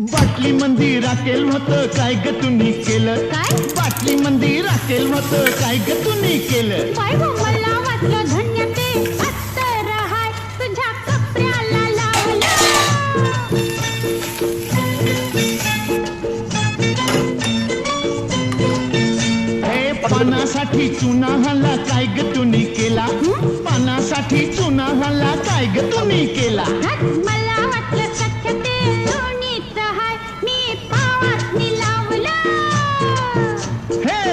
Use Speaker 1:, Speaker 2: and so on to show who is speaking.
Speaker 1: बाटली मंदी राखेल होत काय ग तुम्ही केलं?
Speaker 2: काय?
Speaker 1: बाटली मंदी राखेल होत काय ग तुम्ही केलं?
Speaker 2: बाय गो मला वाटलं धन्य ते अत्तर हाय तुझ्या कपड्याला लावलं.
Speaker 1: हे पानासाठी चुना हल्ला काय ग तुम्ही केला? पानासाठी चुना हल्ला काय ग तुम्ही केला?